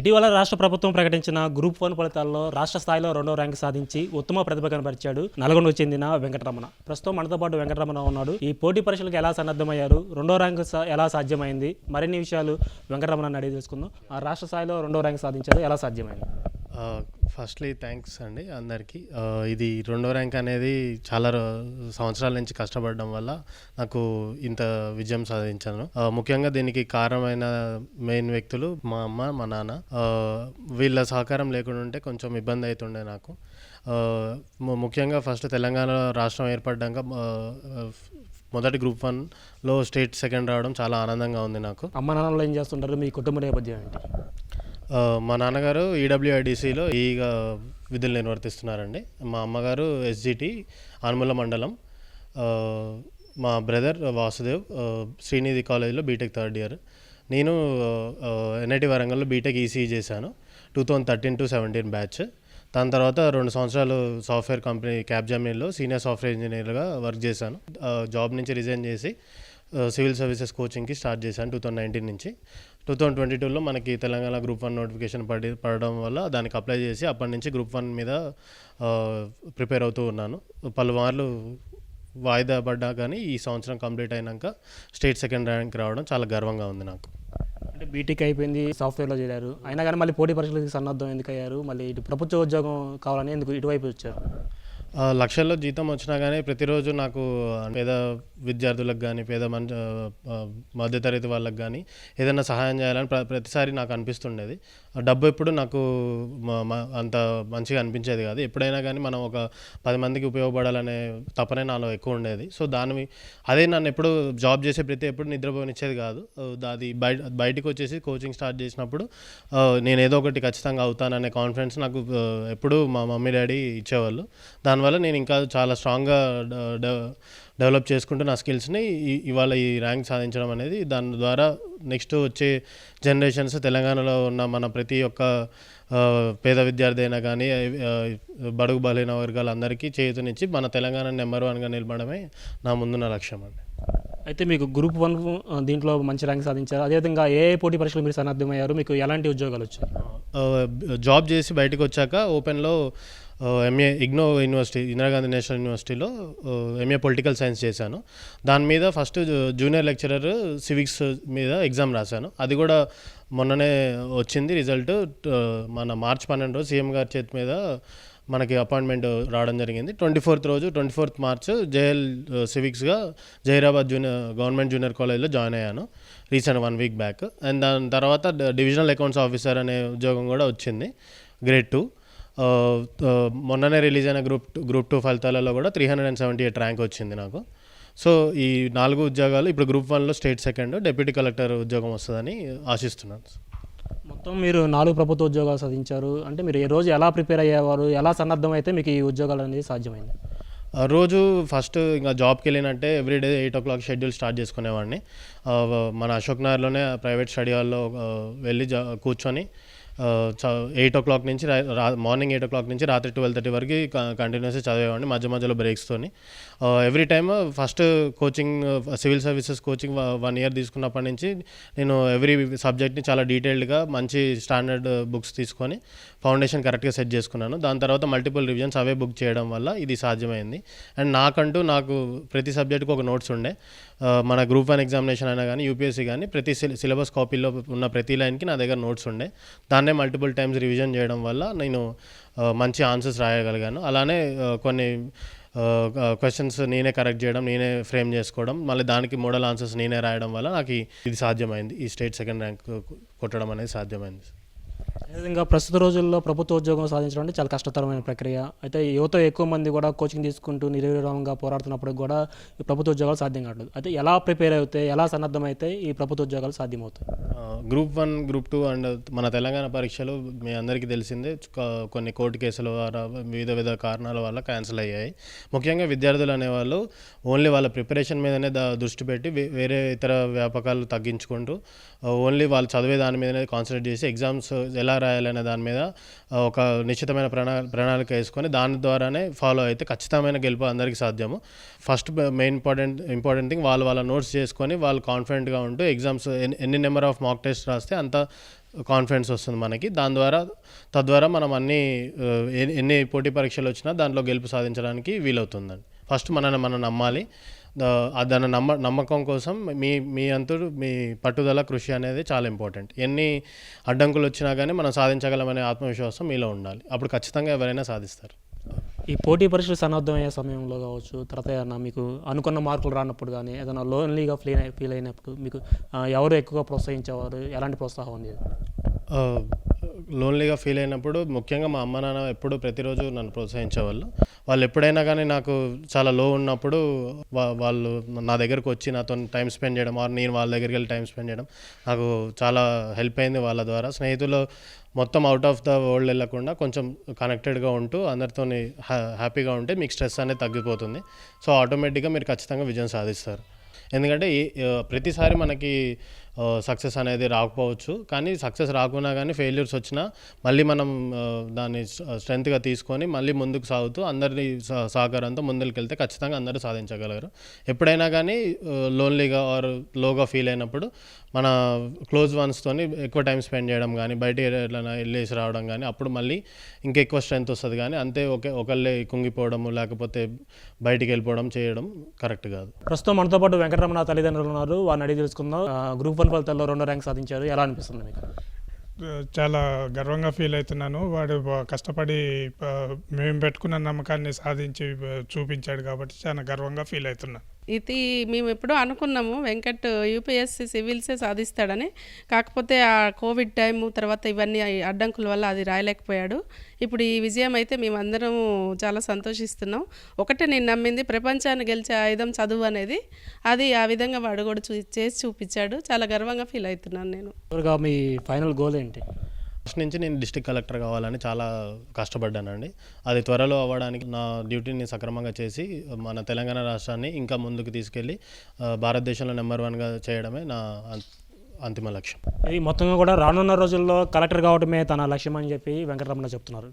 ఇటీవల రాష్ట్ర ప్రభుత్వం ప్రకటించిన గ్రూప్ వన్ ఫలితాల్లో రాష్ట్ర స్థాయిలో రెండో ర్యాంకు సాధించి ఉత్తమ ప్రతిభ కనబరిచాడు నల్గొండకు చెందిన వెంకటరమణ. ప్రస్తుతం మనతో పాటు వెంకటరమణ ఉన్నాడు. ఈ పోటీ పరీక్షలకు ఎలా సన్నద్ధమయ్యారు? రెండో ర్యాంకు ఎలా సాధ్యమైంది? మరిన్ని విషయాలు వెంకటరమణ అడిగి తెలుసుకుందాం. ఆ రాష్ట్ర స్థాయిలో రెండో ర్యాంకు సాధించారు. ఎలా సాధ్యమైంది? ఫస్ట్లీ థ్యాంక్స్ అండి అందరికీ. ఇది రెండో ర్యాంక్ అనేది చాలా సంవత్సరాల నుంచి కష్టపడడం వల్ల నాకు ఇంత విజయం సాధించాను. ముఖ్యంగా దీనికి కారణమైన మెయిన్ వ్యక్తులు మా అమ్మ మా నాన్న. వీళ్ళ సహకారం లేకుండా ఉంటే కొంచెం ఇబ్బంది అవుతుండే నాకు. ముఖ్యంగా ఫస్ట్ తెలంగాణ రాష్ట్రం ఏర్పడ్డాక మొదటి గ్రూప్ వన్లో స్టేట్ సెకండ్ రావడం చాలా ఆనందంగా ఉంది నాకు. అమ్మ నాన్నలు ఏం చేస్తుంటారు? మీ కుటుంబ నేపథ్యం ఏంటి? మా నాన్నగారు ఈడబ్ల్యూఐడిసిలో ఈగా విధులు నిర్వర్తిస్తున్నారండి. మా అమ్మగారు ఎస్జిటి ఆనుమూల మండలం. మా బ్రదర్ వాసుదేవ్ శ్రీనిధి కాలేజీలో బీటెక్ థర్డ్ ఇయర్. నేను ఎన్ఐటి వరంగల్లో బీటెక్ ఈసీఈ చేశాను two thousand thirteen to seventeen batch. దాని తర్వాత రెండు సంవత్సరాలు సాఫ్ట్వేర్ కంపెనీ క్యాబ్ జమీన్లో సీనియర్ సాఫ్ట్వేర్ ఇంజనీర్గా వర్క్ చేశాను. జాబ్ నుంచి రిజైన్ చేసి సివిల్ సర్వీసెస్ కోచింగ్కి స్టార్ట్ చేశాను టూ థౌజండ్ నైన్టీన్ నుంచి. టూ థౌజండ్ ట్వంటీ టూలో మనకి తెలంగాణ గ్రూప్ వన్ నోటిఫికేషన్ పడి పడడం వల్ల దానికి అప్లై చేసి అప్పటి నుంచి గ్రూప్ వన్ మీద ప్రిపేర్ అవుతూ ఉన్నాను. పలుమార్లు వాయిదా పడ్డా కానీ ఈ సంవత్సరం కంప్లీట్ అయినాక స్టేట్ సెకండ్ ర్యాంక్ రావడం చాలా గర్వంగా ఉంది నాకు. అంటే బీటెక్ అయిపోయింది సాఫ్ట్వేర్లో చేరారు. అయినా కానీ మళ్ళీ పోటీ పరీక్షలకు సన్నద్ధం ఎందుకు అయ్యారు మళ్ళీ ఇటు ప్రభుత్వ ఉద్యోగం కావాలని ఎందుకు ఇటువైపు వచ్చారు? లక్షల్లో జీతం వచ్చినా కానీ ప్రతిరోజు నాకు పేద విద్యార్థులకు కానీ పేద మన మధ్యతరగతి వాళ్ళకి కానీ ఏదైనా సహాయం చేయాలని ప్ర- ప్రతిసారి నాకు అనిపిస్తుండేది. డబ్బు ఎప్పుడు నాకు అంత మంచిగా అనిపించేది కాదు. ఎప్పుడైనా కానీ మనం ఒక పది మందికి ఉపయోగపడాలనే తపనే నాలో ఎక్కువ ఉండేది. సో దాని అదే నన్ను ఎప్పుడు జాబ్ చేసే ప్రతి ఎప్పుడు నిద్రపోనిచ్చేది కాదు. అది బయట బయటకు వచ్చేసి కోచింగ్ స్టార్ట్ చేసినప్పుడు నేను ఏదో ఒకటి ఖచ్చితంగా అవుతాననే కాన్ఫిడెన్స్ నాకు ఎప్పుడు ఎప్పుడూ మా మమ్మీ డాడీ ఇచ్చేవాళ్ళు. దాని దానివల్ల నేను ఇంకా చాలా స్ట్రాంగ్గా డెవలప్ చేసుకుంటూ నా స్కిల్స్ని ఇవాళ ఈ ర్యాంక్ సాధించడం అనేది దాని ద్వారా నెక్స్ట్ వచ్చే జనరేషన్స్ తెలంగాణలో ఉన్న మన ప్రతి ఒక్క పేద విద్యార్థి అయినా కానీ బడుగు బలైన వర్గాలందరికీ చేతునిచ్చి మన తెలంగాణ నెంబర్ వన్గా నిలబడమే నా ముందున్న లక్ష్యం అండి. అయితే మీకు గ్రూప్ వన్ దీంట్లో మంచి ర్యాంక్ సాధించారు. అదేవిధంగా ఏ ఏ పోటీ పరీక్షలు మీరు సన్నద్ధమయ్యారు? మీకు ఎలాంటి ఉద్యోగాలు వచ్చాయి? జాబ్ చేసి బయటకు వచ్చాక ఓపెన్లో MA IGNOU university Indira Gandhi national యూనివర్సిటీలో ఎంఏ పొలిటికల్ సైన్స్ చేశాను. దాని మీద ఫస్ట్ జూనియర్ లెక్చరర్ సివిక్స్ మీద ఎగ్జామ్ రాశాను. అది కూడా మొన్ననే వచ్చింది రిజల్ట్ మన మార్చ్ పన్నెండు రోజు సీఎం గారి చేతి మీద మనకి అపాయింట్మెంట్ రావడం జరిగింది. ట్వంటీ ఫోర్త్ రోజు ట్వంటీ ఫోర్త్ మార్చ్ జేఎల్ సివిక్స్గా జైరాబాద్ జూనియర్ గవర్నమెంట్ జూనియర్ కాలేజ్లో జాయిన్ అయ్యాను. Recent one week back. And దాని తర్వాత డివిజనల్ అకౌంట్స్ ఆఫీసర్ అనే ఉద్యోగం కూడా వచ్చింది. Grade two. మొన్ననే రిలీజ్ అయిన గ్రూప్ టూ గ్రూప్ టూ ఫలితాలలో కూడా three hundred and seventy eight rank వచ్చింది నాకు. సో ఈ నాలుగు ఉద్యోగాలు ఇప్పుడు గ్రూప్ వన్లో స్టేట్ సెకండ్ డిప్యూటీ కలెక్టర్ ఉద్యోగం వస్తుందని ఆశిస్తున్నాను. మొత్తం మీరు నాలుగు ప్రభుత్వ ఉద్యోగాలు సాధించారు. అంటే మీరు ఏ రోజు ఎలా ప్రిపేర్ అయ్యేవారు? ఎలా సన్నద్ధం అయితే మీకు ఈ ఉద్యోగాలు అనేది సాధ్యమైంది? రోజు ఫస్ట్ ఇంకా జాబ్కి వెళ్ళినట్టే everyday eight o'clock schedule start చేసుకునేవాడిని. మన అశోక్ నగర్లోనే ప్రైవేట్ స్టడీ హాల్లో వెళ్ళి జా కూర్చొని ఎయిట్ ఓ క్లాక్ నుంచి మార్నింగ్ ఎయిట్ ఓ క్లాక్ నుంచి రాత్రి ట్వెల్వ్ థర్టీ వరకు కంటిన్యూస్గా చదివేవాడిని మధ్య మధ్యలో బ్రేక్స్తోని every time first coaching civil services coaching one year తీసుకున్నప్పటి నుంచి నేను ఎవ్రీ సబ్జెక్ట్ని చాలా డీటెయిల్డ్గా మంచి స్టాండర్డ్ బుక్స్ తీసుకొని ఫౌండేషన్ కరెక్ట్గా సెట్ చేసుకున్నాను. దాని తర్వాత మల్టిపుల్ రివిజన్స్ అవే బుక్ చేయడం వల్ల ఇది సాధ్యమైంది. అండ్ నాకంటూ నాకు ప్రతి సబ్జెక్టుకు ఒక నోట్స్ ఉండే. మన గ్రూప్ వన్ ఎగ్జామినేషన్ అయినా కానీ యూపీఎస్సీ కానీ ప్రతి సిలబస్ కాపీలో ఉన్న ప్రతి లైన్కి నా దగ్గర నోట్స్ ఉండే. దాన్నే మల్టిపుల్ టైమ్స్ రివిజన్ చేయడం వల్ల నేను మంచి ఆన్సర్స్ రాయగలిగాను. అలానే కొన్ని క్వశ్చన్స్ నేనే కరెక్ట్ చేయడం నేనే ఫ్రేమ్ చేసుకోవడం మళ్ళీ దానికి మోడల్ ఆన్సర్స్ నేనే రాయడం వల్ల నాకు ఇది సాధ్యమైంది. ఈ స్టేట్ సెకండ్ ర్యాంక్ కొట్టడం అనేది సాధ్యమైంది. అదేవిధంగా ప్రస్తుత రోజుల్లో ప్రభుత్వ ఉద్యోగం సాధించడం అంటే చాలా కష్టతరమైన ప్రక్రియ. అయితే యువత ఎక్కువ మంది కూడా కోచింగ్ తీసుకుంటూ నిరవిరామంగా పోరాడుతున్నప్పుడు కూడా ఈ ప్రభుత్వ ఉద్యోగాలు సాధ్యం కావట్లేదు. అయితే ఎలా ప్రిపేర్ అవుతాయి ఎలా సన్నద్ధమైతే ఈ ప్రభుత్వ ఉద్యోగాలు సాధ్యమవుతాయి? Group one group two and మన తెలంగాణ పరీక్షలు మీ అందరికీ తెలిసిందే. కొన్ని కోర్టు కేసుల ద్వారా వివిధ వివిధ కారణాల వల్ల క్యాన్సిల్ అయ్యాయి. ముఖ్యంగా విద్యార్థులు అనేవాళ్ళు ఓన్లీ వాళ్ళ ప్రిపరేషన్ మీదనే దృష్టి పెట్టి వేరే ఇతర వ్యాపకాలు తగ్గించుకుంటూ ఓన్లీ వాళ్ళు చదివే దాని మీదనే కాన్సన్ట్రేట్ చేసి ఎగ్జామ్స్ ఎలా రాయాలనే దాని మీద ఒక నిశ్చితమైన ప్రణా ప్రణాళిక వేసుకొని దాని ద్వారానే ఫాలో అయితే ఖచ్చితమైన గెలుపు అందరికీ సాధ్యము. First main important important thing వాళ్ళు వాళ్ళ నోట్స్ చేసుకొని వాళ్ళు కాన్ఫిడెంట్గా ఉంటూ ఎగ్జామ్స్ ఎన్ని నెంబర్ ఆఫ్ మాక్ టెస్ట్ రాస్తే అంత కాన్ఫిడెన్స్ వస్తుంది మనకి. దాని ద్వారా తద్వారా మనం అన్ని ఎన్ని- పోటీ పరీక్షలు వచ్చినా దాంట్లో గెలుపు సాధించడానికి వీలవుతుందండి. ఫస్ట్ మనల్ని మనం నమ్మాలి. దాని నమ్మ నమ్మకం కోసం మీ మీ అంతు మీ పట్టుదల కృషి అనేది చాలా ఇంపార్టెంట్. ఎన్ని అడ్డంకులు వచ్చినా కానీ మనం సాధించగలమనే ఆత్మవిశ్వాసం మీలో ఉండాలి. అప్పుడు ఖచ్చితంగా ఎవరైనా సాధిస్తారు. ఈ పోటీ పరీక్షలు సన్నద్ధమయ్యే సమయంలో కావచ్చు తర్వాత ఏదైనా మీకు అనుకున్న మార్కులు రానప్పుడు కానీ ఏదైనా లోన్లీగా ఫీల్ ఫీల్ అయినప్పుడు మీకు ఎవరు ఎక్కువగా ప్రోత్సహించేవారు? ఎలాంటి ప్రోత్సాహం ఉంది లోన్లీగా ఫీల్ అయినప్పుడు ముఖ్యంగా మా అమ్మ నాన్న ఎప్పుడు ప్రతిరోజు నన్ను ప్రోత్సహించేవాళ్ళు. వాళ్ళు ఎప్పుడైనా కానీ నాకు చాలా లో ఉన్నప్పుడు వా- వాళ్ళు నా దగ్గరకు వచ్చి నాతో టైం స్పెండ్ చేయడం ఆర్ నేను వాళ్ళ దగ్గరికి వెళ్ళి టైం స్పెండ్ చేయడం నాకు చాలా హెల్ప్ అయింది వాళ్ళ ద్వారా. స్నేహితులు మొత్తం అవుట్ ఆఫ్ ద వరల్డ్ వెళ్ళకుండా కొంచెం కనెక్టెడ్గా ఉంటూ అందరితో హ్యాపీగా ఉంటే మీకు స్ట్రెస్ అనేది తగ్గిపోతుంది. సో ఆటోమేటిక్గా మీరు ఖచ్చితంగా విజయం సాధిస్తారు. ఎందుకంటే ప్రతిసారి మనకి సక్సెస్ అనేది రాకపోవచ్చు. కానీ సక్సెస్ రాకున్నా కానీ ఫెయిల్యూర్స్ వచ్చినా మళ్ళీ మనం దాన్ని స్ట్రెంత్గా తీసుకొని మళ్ళీ ముందుకు సాగుతూ అందరి సహకారంతో ముందుకు వెళ్తే ఖచ్చితంగా అందరూ సాధించగలరు. ఎప్పుడైనా కానీ లోన్లీగా ఆర్ లోగా ఫీల్ అయినప్పుడు మన క్లోజ్ వన్స్తోని ఎక్కువ టైం స్పెండ్ చేయడం కానీ బయట ఎట్లైనా వెళ్ళేసి రావడం కానీ అప్పుడు మళ్ళీ ఇంకెక్కువ స్ట్రెంత్ వస్తుంది. కానీ అంతే ఒకే ఒకళ్ళే కుంగిపోవడము లేకపోతే బయటికి వెళ్ళిపోవడం చేయడం కరెక్ట్ కాదు. ప్రస్తుతం మనతో పాటు వెంకటరమణ తల్లిదండ్రులు ఉన్నారు. వారిని అడిగి తెలుసుకుందాం. గ్రూప్ ఓపెన్ ఫలితాల్లో రెండో ర్యాంక్ సాధించారు. ఎలా అనిపిస్తుంది మీకు? చాలా గర్వంగా ఫీల్ అవుతున్నాను. వాడు కష్టపడి మేము పెట్టుకున్న నమ్మకాన్ని సాధించి చూపించాడు కాబట్టి చాలా గర్వంగా ఫీల్ అవుతున్నాను ఇది మేము ఎప్పుడో అనుకున్నాము వెంకట్ యూపీఎస్సీ సివిల్సే సాధిస్తాడని. కాకపోతే ఆ కోవిడ్ టైము తర్వాత ఇవన్నీ అడ్డంకుల వల్ల అది రాయలేకపోయాడు. ఇప్పుడు ఈ విజయం అయితే మేమందరం చాలా సంతోషిస్తున్నాం. ఒకటే నేను నమ్మింది ప్రపంచాన్ని గెలిచే ఆయుధం చదువు అనేది. అది ఆ విధంగా వాడు కూడా చూ చేసి చూపించాడు. చాలా గర్వంగా ఫీల్ అవుతున్నాను నేను. మీ ఫైనల్ గోల్ ఏంటి? ఫస్ట్ నుంచి నేను డిస్టిక్ కలెక్టర్ కావాలని చాలా కష్టపడ్డానండి. అది త్వరలో అవ్వడానికి నా డ్యూటీని సక్రమంగా చేసి మన తెలంగాణ రాష్ట్రాన్ని ఇంకా ముందుకు తీసుకెళ్ళి భారతదేశంలో నెంబర్ వన్గా చేయడమే నా అంతిమ లక్ష్యం. ఇది మొత్తంగా కూడా రానున్న రోజుల్లో కలెక్టర్ కావడమే తన లక్ష్యం అని చెప్పి వెంకటరమణ చెప్తున్నారు.